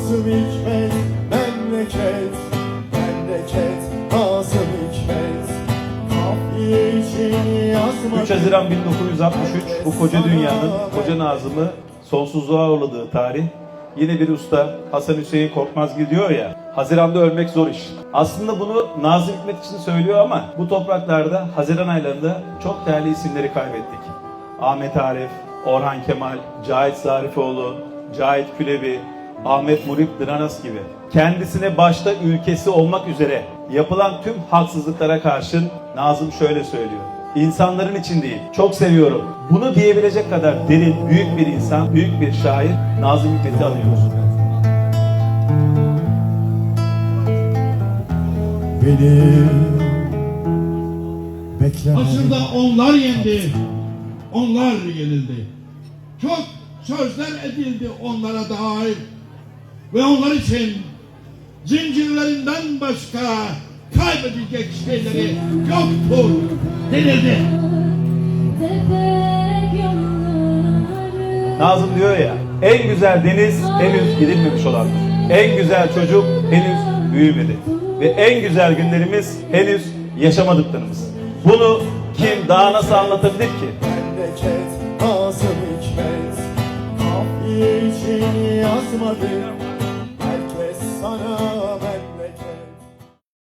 Nazım Hikmet memleket Memleket Nazım Hikmet Kafiye için yazmadım 3 Haziran 1963 bu koca dünyanın koca Nazım'ı sonsuzluğa uğurladığı tarih. Yine bir usta Hasan Hüseyin Korkmazgil diyor ya, Haziran'da ölmek zor iş. Aslında bunu Nazım Hikmet için söylüyor ama bu topraklarda Haziran aylarında çok değerli isimleri kaybettik. Ahmet Arif, Orhan Kemal, Cahit Zarifoğlu, Cahit Külebi, Ahmet Muhip Dıranas gibi. Kendisine başta ülkesi olmak üzere yapılan tüm haksızlıklara karşın Nazım şöyle söylüyor. İnsanların için değil, çok seviyorum. Bunu diyebilecek kadar derin, büyük bir insan, büyük bir şair Nazım Hikmet'i anıyoruz. Beni bekleme Asırda onlar yendi, onlar yenildi. Çok sözler edildi onlara dair ve onlar için zincirlerinden başka kaybedecek şeyleri yoktur denildi. Nazım diyor ya, en güzel deniz henüz gidilmemiş olandır. En güzel çocuk henüz büyümedi. Ve en güzel günlerimiz henüz yaşamadıklarımız. Bunu kim daha nasıl anlatabilir ki? Memleket Nazım Hikmet Kafiye için yazmadım